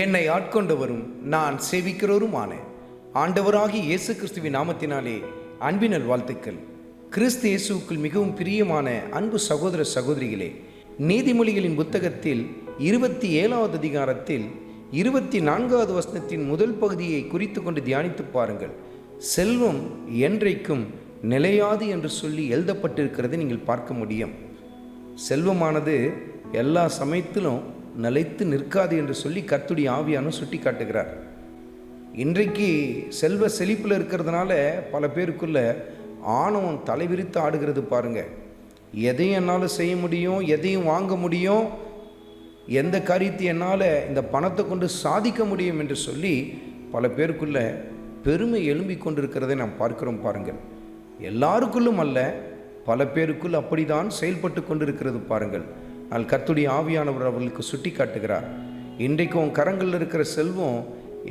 என்னை ஆட்கொண்டவரும் நான் சேவிக்கிறவருமான ஆண்டவராகி இயேசு கிறிஸ்துவின் நாமத்தினாலே அன்பினல் வாழ்த்துக்கள் கிறிஸ்து இயேசுவுக்குள் மிகவும் பிரியமான அன்பு சகோதர சகோதரிகளே நீதிமொழிகளின் புத்தகத்தில் இருபத்தி ஏழாவது அதிகாரத்தில் இருபத்தி நான்காவது வசனத்தின் முதல் பகுதியை குறித்து கொண்டு தியானித்து பாருங்கள். செல்வம் என்றைக்கும் நிலையாது என்று சொல்லி எழுதப்பட்டிருக்கிறதை நீங்கள் பார்க்க முடியும். செல்வமானது எல்லா சமயத்திலும் நிலைத்து நிற்காது என்று சொல்லி கத்துடைய ஆவியானும் சுட்டி காட்டுகிறார். இன்றைக்கு செல்வ செழிப்பில் இருக்கிறதுனால பல பேருக்குள்ள ஆணவம் தலைவிரித்து ஆடுகிறது பாருங்க. எதையும் என்னால் செய்ய முடியும் எதையும் வாங்க முடியும் எந்த காரியத்தை என்னால் இந்த பணத்தை கொண்டு சாதிக்க முடியும் என்று சொல்லி பல பேருக்குள்ள பெருமை எழும்பிக் கொண்டிருக்கிறதை நாம் பார்க்கிறோம் பாருங்கள் எல்லாருக்குள்ளும் அல்ல பல பேருக்குள் அப்படிதான் செயல்பட்டு கொண்டிருக்கிறது பாருங்கள். ஆனால் கர்த்துடைய ஆவியானவர் அவர்களுக்கு சுட்டி காட்டுகிறார் இன்றைக்கு உன் கரங்களில் இருக்கிற செல்வம்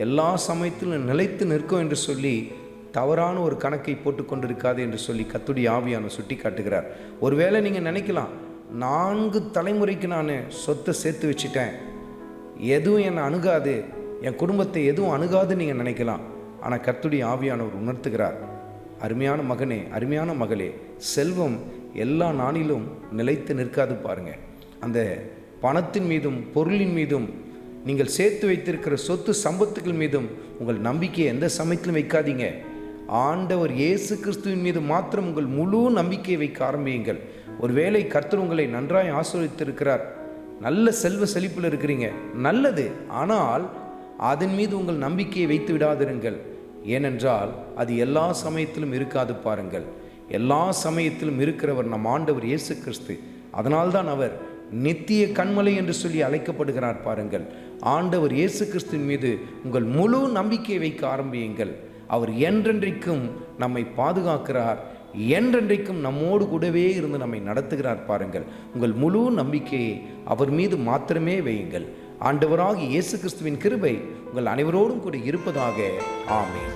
எல்லா சமயத்திலும் நிலைத்து நிற்கும் என்று சொல்லி தவறான ஒரு கணக்கை போட்டு கொண்டிருக்காது என்று சொல்லி கத்துடைய ஆவியான சுட்டி காட்டுகிறார் ஒருவேளை நீங்கள் நினைக்கலாம் நான்கு தலைமுறைக்கு நான் சொத்தை சேர்த்து வச்சிட்டேன். எதுவும் என்னை அணுகாது என் குடும்பத்தை எதுவும் அணுகாதுன்னு நீங்கள் நினைக்கலாம். ஆனால் கத்துடைய ஆவியானவர் உணர்த்துகிறார். அருமையான மகனே அருமையான மகளே செல்வம் எல்லா நாளிலும் நிலைத்து நிற்காது பாருங்கள் அந்த பணத்தின் மீதும் பொருளின் மீதும் நீங்கள் சேர்த்து வைத்திருக்கிற சொத்து சம்பத்துக்கள் மீதும் உங்கள் நம்பிக்கையை எந்த சமயத்திலும் வைக்காதீங்க. ஆண்டவர் இயேசு கிறிஸ்துவின் மீது மாத்திரம் உங்கள் முழு நம்பிக்கையை வைக்க ஆரம்பியுங்கள். ஒருவேளை கர்த்தர் உங்களை நன்றாய் ஆசிரியத்திருக்கிறார் நல்ல செல்வ செழிப்பில் இருக்கிறீங்க. நல்லது. ஆனால் அதன் மீது உங்கள் நம்பிக்கையை வைத்து விடாதிருங்கள். ஏனென்றால் அது எல்லா சமயத்திலும் இருக்காது பாருங்கள். எல்லா சமயத்திலும் இருக்கிறவர் நம் ஆண்டவர் இயேசு கிறிஸ்து. அதனால்தான் அவர் நித்திய கண்மலை என்று சொல்லி அழைக்கப்படுகிறார் பாருங்கள். ஆண்டவர் இயேசு கிறிஸ்துவின் மீது உங்கள் முழு நம்பிக்கையை வைக்க ஆரம்பியுங்கள். அவர் என்றென்றைக்கும் நம்மை பாதுகாக்கிறார். என்றென்றைக்கும் நம்மோடு கூடவே இருந்து நம்மை நடத்துகிறார் பாருங்கள். உங்கள் முழு நம்பிக்கையை அவர் மீது மாத்திரமே வையுங்கள். ஆண்டவராக இயேசு கிறிஸ்துவின் கிருபை உங்கள் அனைவரோடும் கூட இருப்பதாக. ஆமேன்.